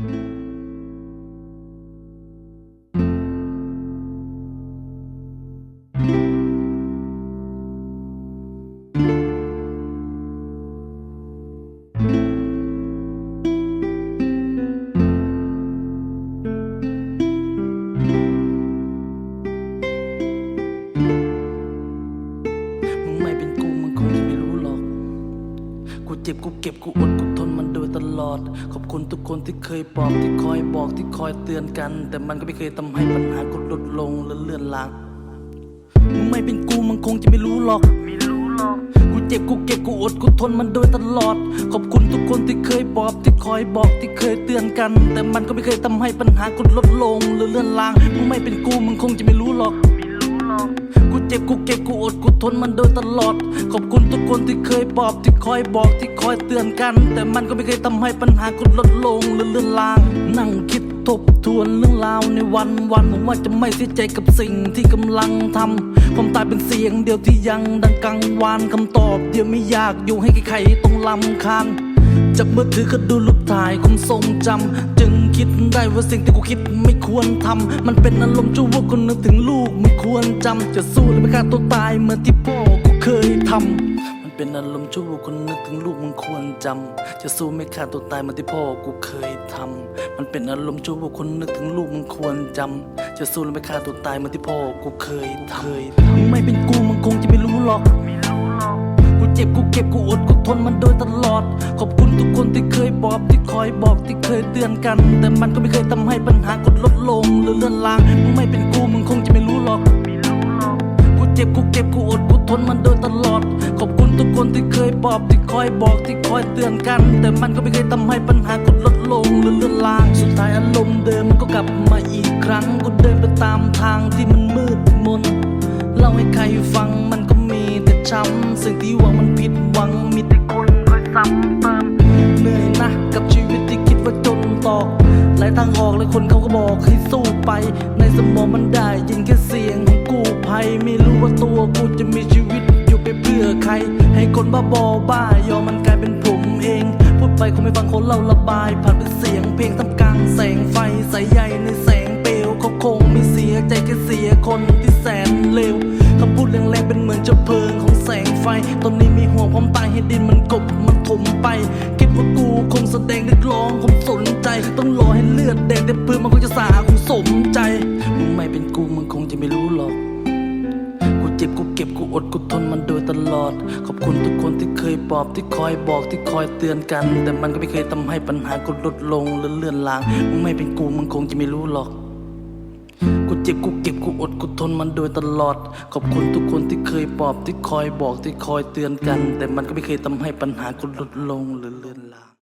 มึงไม่เป็นกูมึงคงจะไม่รู้หรอกกูเจ็บกูเก็บกูอดกูทน ดยตลอด ขอบคุณทุกคนที่เคยปลอบที่คอยบอกที่คอยเตือนกัน แต่มันก็ไม่เคยทำให้ปัญหากูลดลงและเลื่อนลางมึงไม่เป็นกูมึงคงจะไม่รู้หรอกไม่รู้หรอกกูเจ็บกูเก็บกูอดกูทนมันโดยตลอด ขอบคุณทุกคนที่เคยปลอบที่คอยบอกที่เคยเตือนกัน แต่มันก็ไม่เคยทำให้ปัญหากูลดลงหรือเลื่อนลางมึงไม่เป็นกูมึงคงจะไม่รู้หรอกกู กูเจ็บกูเก็บกูอดกูทนมันโดยตลอด ขอบคุณทุกคนที่เคยปลอบที่คอยบอกที่คอยเตือนกัน แต่มันก็ไม่เคยทำให้ปัญหากูลดลงหรือเลื่อนลาง นั่งคิดทบทวนเรื่องราวในวันวันผมว่าจะไม่เสียใจกับสิ่งที่กำลังทำความตายเป็นเสียงเดียวที่ยังดังกังวานคำตอบเดียวไม่อยากอยู่ให้ใครๆต้องลำคาญจากมือถือก็ดูรูปถ่ายคงทรงจำจึง คิดได้ว่าสิ่งที่กูคิดไม่ควรทำมันเป็นอารมณ์ชั่ววูบคนนึกถึงลูกไม่ควรจำจะสู้หรือไม่ฆ่าตัวตายเหมือนที่พ่อกูเคยทำมันเป็นอารมณ์ชั่ววูบคนนึกถึงลูกมึงควรจำจะสู้ไม่ฆ่าตัวตายเหมือนที่พ่อกูเคยทำมันเป็นอารมณ์ชั่ววูบคนนึกถึงลูกมึงควรจำจะสู้หรือไม่ฆ่าตัวตายเหมือนที่พ่อกูเคยทำไม่เป็น เจ็บกูเก็บกูอดกูทนมันโดยตลอด ขอบคุณทุกคนที่เคยบอกที่คอยบอกที่เคยเตือนกัน แต่มันก็ไม่เคยทำให้ปัญหากดลดลงหรือเลื่อนลางมึงไม่เป็นกูมึงคงจะไม่รู้หรอกกูเจ็บกูเก็บกูอดกูทนมันโดยตลอด ขอบคุณทุกคนที่เคยปลอบที่คอยบอกที่คอยเตือนกัน แต่มันก็ไม่เคยทำให้ปัญหากดลดลงหรือเลื่อนลางสุดท้ายอารมณ์เดิมมันก็กลับมาอีกครั้งกูเดินไปตามทางที่มันมืดมนเล่าให้ใครฟัง ช้ำสิ่งที่หวังมันผิดหวังมีแต่คนคอยซ้ำเติมเหนื่อยนะกับชีวิตที่คิดว่าจนตอกหลายทางออกและคนเขาก็บอกให้สู้ไป ในสมองมันได้ยินแค่เสียงของกู้ภัยไม่รู้ว่าตัวกูจะมีชีวิตอยู่ไปเพื่อใคร ให้คนบ้าบอบ้ายอมมันกลายเป็นผมเอง พูดไปคงไม่ฟังคนเล่าระบาย ผ่านเป็นเสียงเพลงทำกลางแสงไฟใสให อนนี้มีห่วงความตายให้ดินมันกบมันถมไป คิดว่ากูคงแสดงนึกร้องคงสนใจ ต้องรอให้เลือดแดงแต่ปืนมันคงจะสาคงสมใจมึงไม่เป็นกูมึงคงจะไม่รู้หรอก กูเจ็บกูเก็บกูอดกูทนมันโดยตลอด ขอบคุณทุกคนที่เคยปลอบที่คอยบอกที่คอยเตือนกัน แต่มันก็ไม่เคยทำให้ปัญหากูลดลงหรือเลื่อนลาง มึงไม่เป็นกูมึงคงจะไม่รู้หรอก กูเจ็บกูเก็บกูอดกูทนมันโดยตลอด ขอบคุณทุกคนที่เคยปลอบที่คอยบอกที่คอยเตือนกัน แต่มันก็ไม่เคยทำให้ปัญหากูลดลงหรือเลื่อน